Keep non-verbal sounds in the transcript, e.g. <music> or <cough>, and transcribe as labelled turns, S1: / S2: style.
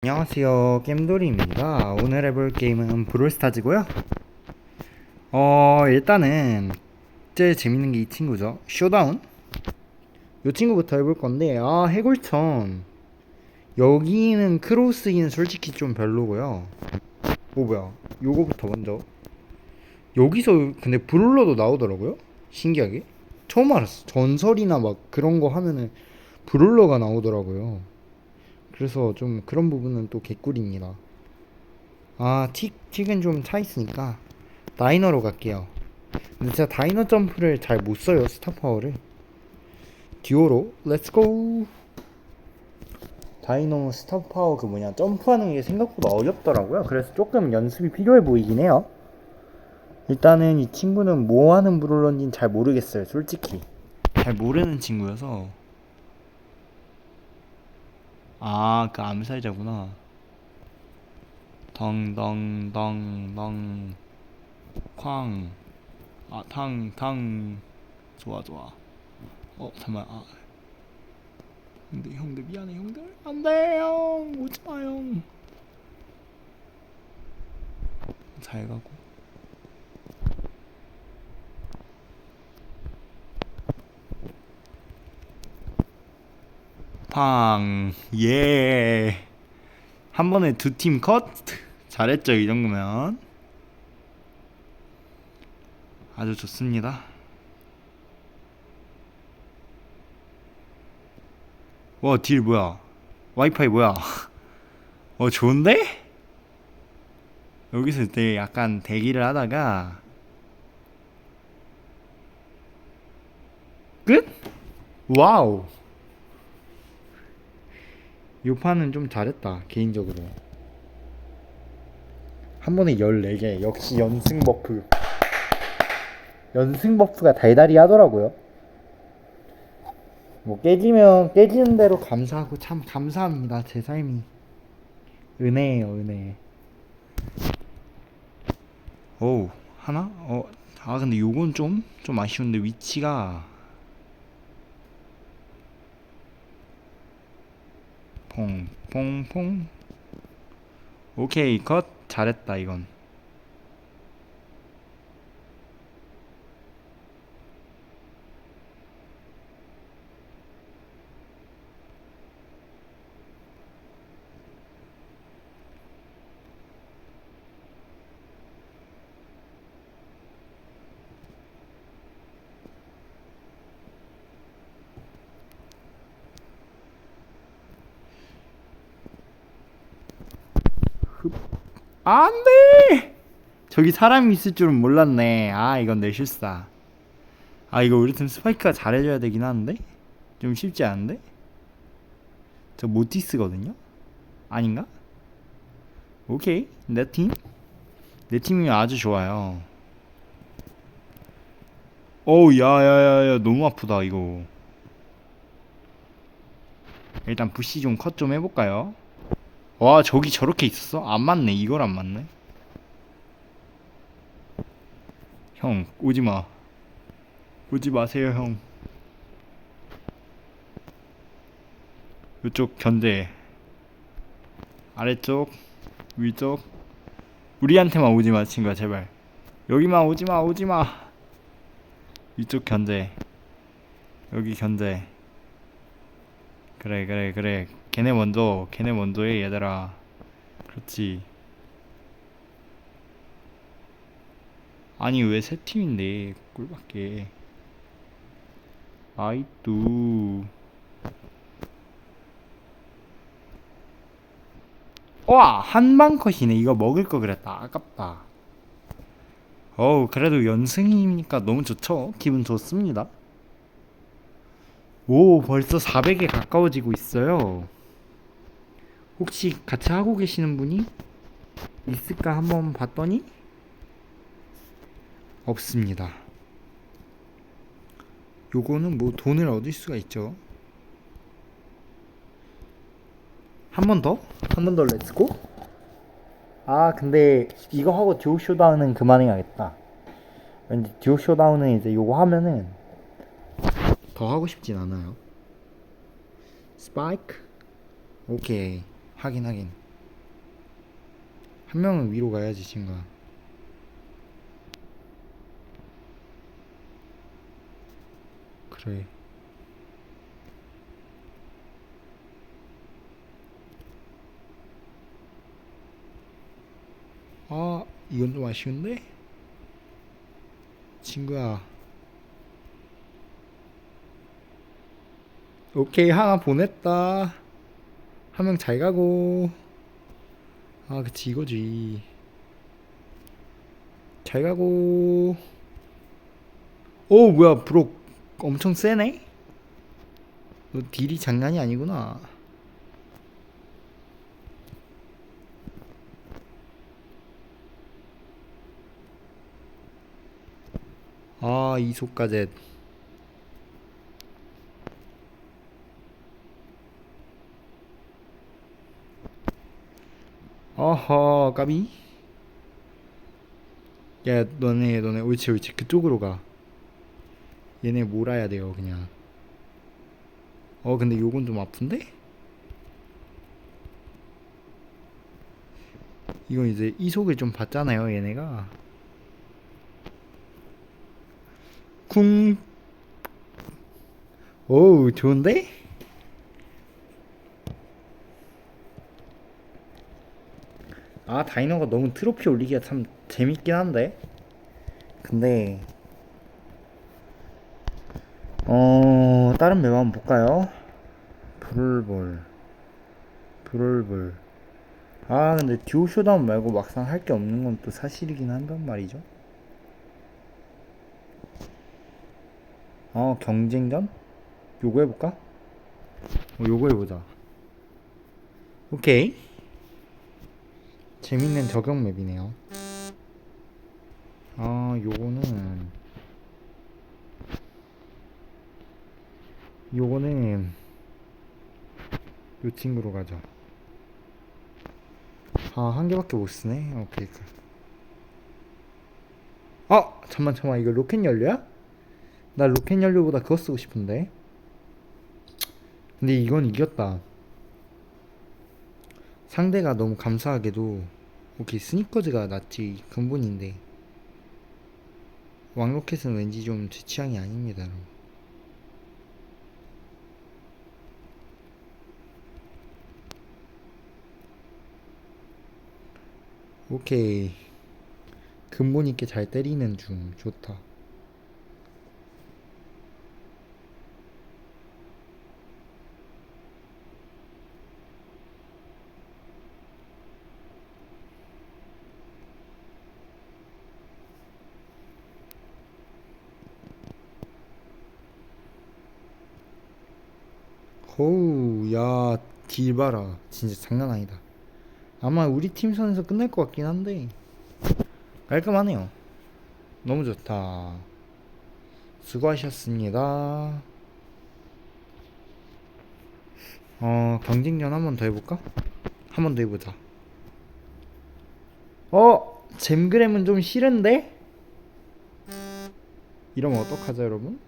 S1: 안녕하세요. 겜돌이입니다. 오늘 해볼 게임은 브롤스타즈고요. 어 일단은 제일 재밌는 게 이 친구죠. 쇼다운. 이 친구부터 해볼 건데 아 해골천. 여기는 크로스기는 솔직히 좀 별로고요. 오 뭐야. 요거부터 먼저. 여기서 근데 브롤러도 나오더라고요? 신기하게. 처음 알았어. 전설이나 막 그런 거 하면은 브롤러가 나오더라고요 그래서 좀 그런 부분은 또 개꿀입니다. 아, 틱, 틱은 좀 차있으니까 다이너로 갈게요. 근데 제가 다이너 점프를 잘 못 써요, 스타파워를. 듀오로, 렛츠고! 다이너 스타파워 그 뭐냐, 점프하는 게 생각보다 어렵더라고요. 그래서 조금 연습이 필요해 보이긴 해요. 일단은 이 친구는 뭐 하는 브롤런지는 잘 모르겠어요, 솔직히. 잘 모르는 친구여서. 아, 그 암살자구나. 덩덩덩덩 쾅. 아, 탕, 탕. 좋아, 좋아. 어, 잠깐만. 아. 근데 형들 미안해, 형들. 안 돼, 형. 오지 마, 형. 잘 가고. 팡, 예. 한 번에 두 팀 컷? 잘했죠, 이 정도면. 아주 좋습니다. 와, 딜 뭐야? 와이파이 뭐야? <laughs> 어, 좋은데? 여기서 이때 약간 대기를 하다가 끝? 와우. 요 판은 좀 잘했다 개인적으로. 한 번에 14개 역시 연승 버프. 연승 버프가 달달이 하더라고요. 뭐 깨지면 깨지는 대로 감사하고 참 감사합니다 제 삶이. 은혜예요 은혜. 어우 하나? 어, 아 근데 요건 좀 좀 아쉬운데 위치가 퐁 퐁 퐁. 오케이 컷. 잘했다 이건 안 돼! 저기 사람이 있을 줄은 몰랐네. 아 이건 내 실수다. 아 이거 우리 팀 스파이크가 잘해줘야 되긴 하는데? 좀 쉽지 않은데? 저 모티스거든요? 아닌가? 오케이. 내 팀 내 팀이 아주 좋아요. 어우 야 야 야 야 너무 아프다 이거. 일단 부시 좀 컷 좀 해볼까요 와 저기 저렇게 있었어? 안 맞네. 이걸 안 맞네. 형 오지마. 오지 마세요 형. 이쪽 견제. 아래쪽 위쪽. 우리한테만 오지마 친구야 제발. 여기만 오지마 오지마. 이쪽 견제. 여기 견제 그래 그래 그래. 걔네 먼저 걔네 먼저 해 얘들아. 그렇지. 아니 왜 세 팀인데 꿀밖에. 아이뚜. 와 한방 컷이네. 이거 먹을 거 그랬다. 아깝다. 어우 그래도 연승이니까 너무 좋죠. 기분 좋습니다 오 벌써 400에 가까워지고 있어요 혹시 같이 하고 계시는 분이 있을까 한번 봤더니 없습니다. 요거는 뭐 돈을 얻을 수가 있죠. 한 번 더? 한 번 더 렛츠고? 아 근데 이거 하고 듀오 쇼다운은 그만해야겠다. 왠지 듀오 쇼다운은 이제 요거 하면은 더 하고 싶진 않아요. 스파이크? 오케이. 하긴 하긴 한 명은 위로 가야지 친구야 그래 아 이건 좀 아쉬운데 친구야 오케이 하나 보냈다. 한 명 잘 가고. 아 그치 이거지. 잘 가고. 오 뭐야 브록. 엄청 세네? 너 딜이 장난이 아니구나. 아 이소가젯 어허 까비. 야 너네 너네 옳지 옳지. 그쪽으로 가. 얘네 몰아야 돼요 그냥. 어 근데 요건 좀 아픈데? 이건 이제 이속을 좀 받잖아요 얘네가. 쿵. 오우 좋은데? 아 다이너가 너무 트로피 올리기가 참 재밌긴 한데 근데 어 다른 맵 한번 볼까요? 브롤볼 브롤볼 아 근데 듀오 쇼다운 말고 막상 할 게 없는 건 또 사실이긴 한단 말이죠 어 경쟁전? 요거 해볼까? 어, 요거 해보자 오케이 재밌는 적용 맵이네요. 아, 요거는 요거는 요 친구로 가자. 아, 한 개밖에 못 쓰네. 오케이. 그. 아, 잠만 잠만 이거 로켓 연료야? 나 로켓 연료보다 그거 쓰고 싶은데. 근데 이건 이겼다. 상대가 너무 감사하게도 오케이 스니커즈가 낫지. 근본인데. 왕로켓은 왠지 좀 제 취향이 아닙니다. 오케이. 근본 있게 잘 때리는 중. 좋다 호우 야딜 봐라. 진짜 장난 아니다. 아마 우리 팀 선에서 끝날 것 같긴 한데. 깔끔하네요. 너무 좋다. 수고하셨습니다. 어 경쟁전 한 번 더 해볼까? 한 번 더 해보자. 어 잼그램은 좀 싫은데? 이러면 어떡하죠 여러분?